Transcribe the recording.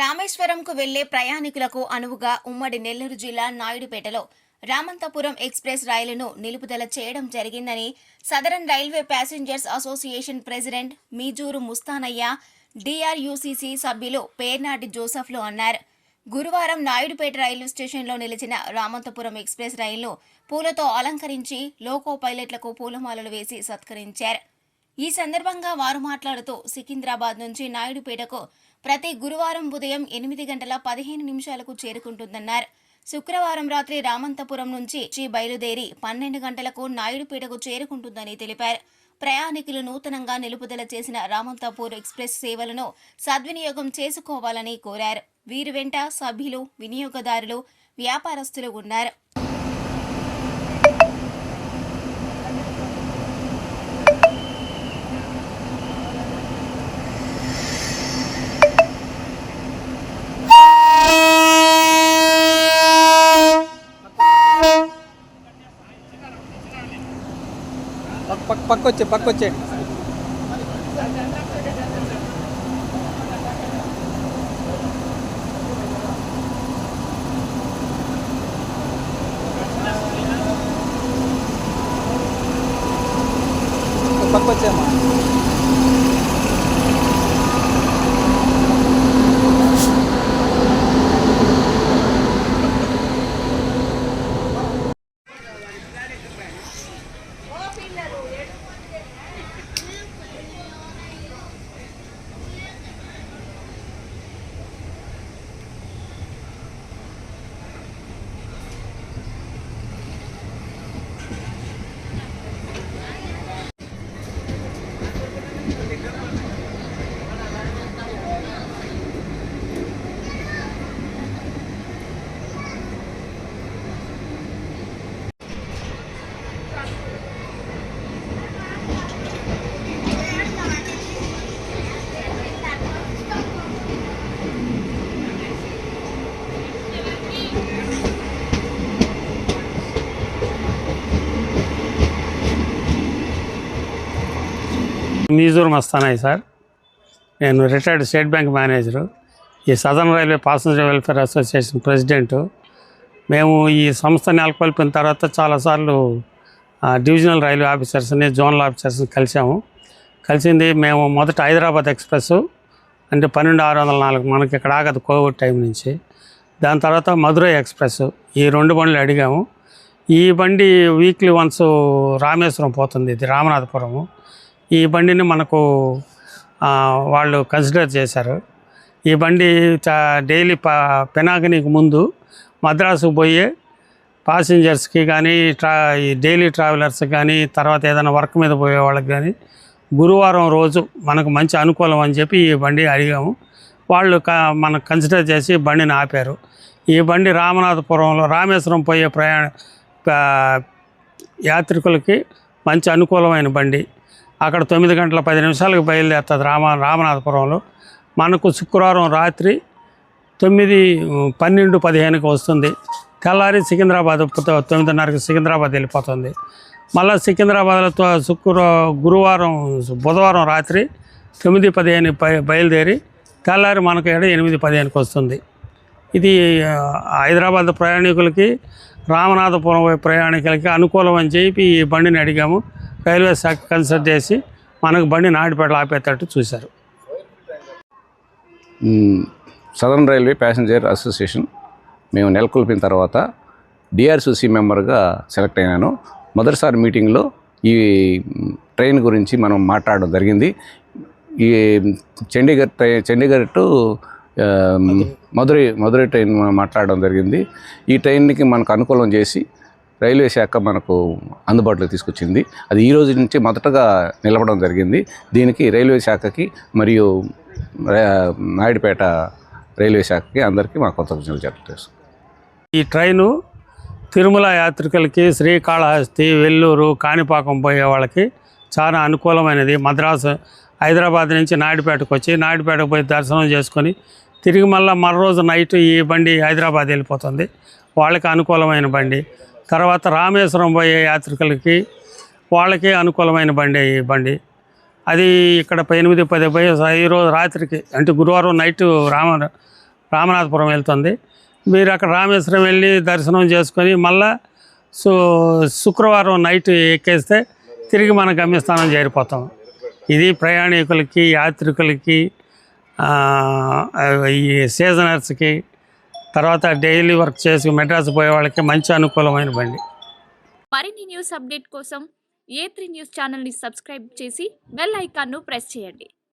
రామేశ్వరంకు వెళ్ళే ప్రయాణికులకు అనువుగా ఉమ్మడి నెల్లూరు జిల్లా నాయుడుపేటలో రామంతపురం ఎక్స్ప్రెస్ రైలును నిలుపుదల చేయడం జరిగిందని southern railway passengers association president Meejuru Mustanaiah DRUCC సభ్యులు పేర్నాటి జోసఫ్లు అన్నారు. గురువారం నాయుడుపేట రైల్వే స్టేషన్లో నిలిచిన రామంతపురం ఎక్స్ప్రెస్ రైలును పూలతో అలంకరించి లోకో పైలట్లకు పూలమాలలు వేసి సత్కరించారు. ఈ సందర్భంగా వారు మాట్లాడుతూ సికింద్రాబాద్ నుంచి నాయుడుపేటకు ప్రతి గురువారం ఉదయం ఎనిమిది గంటల పదిహేను నిమిషాలకు చేరుకుంటుందన్నారు. శుక్రవారం రాత్రి రామంతపురం నుంచి చి బయలుదేరి పన్నెండు గంటలకు నాయుడుపేటకు చేరుకుంటుందని తెలిపారు. ప్రయాణికులు నూతనంగా నిలుపుదల చేసిన రామంతపూర్ ఎక్స్ప్రెస్ సేవలను సద్వినియోగం చేసుకోవాలని కోరారు. వీరి వెంట సభ్యులు వినియోగదారులు వ్యాపారస్తులు ఉన్నారు. పక్క పక్క పక్క వచ్చే పక్క వచ్చేయండి పక్క వచ్చేమ్మా పిల్లలు మీజూర్ మస్తానాయ్ సార్. నేను రిటైర్డ్ స్టేట్ బ్యాంక్ మేనేజరు ఈ southern railway passenger welfare association president మేము ఈ సంస్థ నెలకొల్పిన తర్వాత చాలాసార్లు డివిజనల్ రైల్వే ఆఫీసర్స్ని జోనల్ ఆఫీసర్స్ని కలిసాము కలిసింది మేము మొదట హైదరాబాద్ ఎక్స్ప్రెస్ అంటే పన్నెండు ఆరు వందల నాలుగు మనకి ఇక్కడ ఆగదు కోవిడ్ టైం నుంచి. దాని తర్వాత మధురై ఎక్స్ప్రెస్ ఈ రెండు బండ్లు అడిగాము. ఈ బండి వీక్లీ వన్స్ రామేశ్వరం పోతుంది ఇది రామనాథపురము. ఈ బండిని మనకు వాళ్ళు కన్సిడర్ చేశారు. ఈ బండి డైలీ ప పెనాగనికి ముందు మద్రాసు పోయే పాసింజర్స్కి కానీ ట్రా ఈ డైలీ ట్రావెలర్స్ కానీ తర్వాత ఏదైనా వర్క్ మీద పోయే వాళ్ళకి కానీ గురువారం రోజు మనకు మంచి అనుకూలం అని చెప్పి ఈ బండి అడిగాము. వాళ్ళు క మనకు కన్సిడర్ చేసి బండిని ఆపారు. ఈ బండి రామనాథపురంలో రామేశ్వరం పోయే ప్రయాణ యాత్రికులకి మంచి అనుకూలమైన బండి. అక్కడ తొమ్మిది గంటల పది నిమిషాలకు బయలుదేరుతుంది రామ రామనాథపురంలో. మనకు శుక్రవారం రాత్రి తొమ్మిది పన్నెండు పదిహేనుకి వస్తుంది. తెల్లారి సికింద్రాబాద్ తొమ్మిదిన్నరకు తొమ్మిదిన్నరకి సికింద్రాబాద్ వెళ్ళిపోతుంది. మళ్ళీ సికింద్రాబాద్లో తో- శుక్ర గురువారం బుధవారం రాత్రి తొమ్మిది పదిహేను బయలుదేరి తెల్లారి మనకు ఏడు ఎనిమిది పదిహేనుకి వస్తుంది. ఇది హైదరాబాద్ ప్రయాణికులకి రామనాథపురం ప్రయాణికులకి అనుకూలం అని చెప్పి ఈ బండిని అడిగాము. రైల్వే శాఖ కన్సల్ట్ చేసి మనకు బండి నాటిపేటలో ఆపేటట్టు చూశారు. సదర్న్ రైల్వే ప్యాసింజర్ అసోసియేషన్ మేము నెలకొల్పిన తర్వాత డిఆర్సీసీ మెంబర్గా సెలెక్ట్ అయినాను. మొదటిసారి మీటింగ్లో ఈ ట్రైన్ గురించి మనం మాట్లాడడం జరిగింది. ఈ Chandigarh train Chandigarh to Madurai Madurai train మాట్లాడడం జరిగింది. ఈ ట్రైన్కి మనకు అనుకూలం చేసి రైల్వే శాఖ మనకు అందుబాటులోకి తీసుకొచ్చింది. అది ఈ రోజు నుంచి మొదటగా నిలవడం జరిగింది. దీనికి రైల్వే శాఖకి మరియు నాయుడుపేట రైల్వే శాఖకి అందరికీ మా కృతజ్ఞతలు చెప్తాను ఈ ట్రైను తిరుమల యాత్రికులకి శ్రీకాళహస్తి వెల్లూరు కాణిపాకం పోయే వాళ్ళకి చాలా అనుకూలమైనది. మద్రాసు హైదరాబాద్ నుంచి నాయుడుపేటకు వచ్చి నాయుడుపేటకు పోయి దర్శనం చేసుకొని తిరిగి మళ్ళీ మరో రోజు నైట్ ఈ బండి హైదరాబాద్ వెళ్ళిపోతుంది. వాళ్ళకి అనుకూలమైన బండి. తర్వాత రామేశ్వరం పోయే యాత్రికులకి వాళ్ళకి అనుకూలమైన బండి ఈ బండి. అది ఇక్కడ ఎనిమిది పది పోయి ఈరోజు రాత్రికి అంటే గురువారం నైట్ రామ రామనాథపురం వెళ్తుంది. మీరు అక్కడ రామేశ్వరం వెళ్ళి దర్శనం చేసుకొని మళ్ళా సో శుక్రవారం నైట్ ఎక్కేస్తే తిరిగి మన గమ్యస్థానం చేరిపోతాం. ఇది ప్రయాణికులకి యాత్రికులకి ఈ సీజనర్స్కి తర్వాత డైలీ వర్క్ చేసి మెడ్రాస్ పోయే వాళ్ళకి మంచి అనుకూలమైన బండి. మరిన్ని న్యూస్ అప్డేట్ కోసం ఏ త్రీ న్యూస్ ఛానల్ని సబ్స్క్రైబ్ చేసి బెల్ ఐకాన్ను ప్రెస్ చేయండి.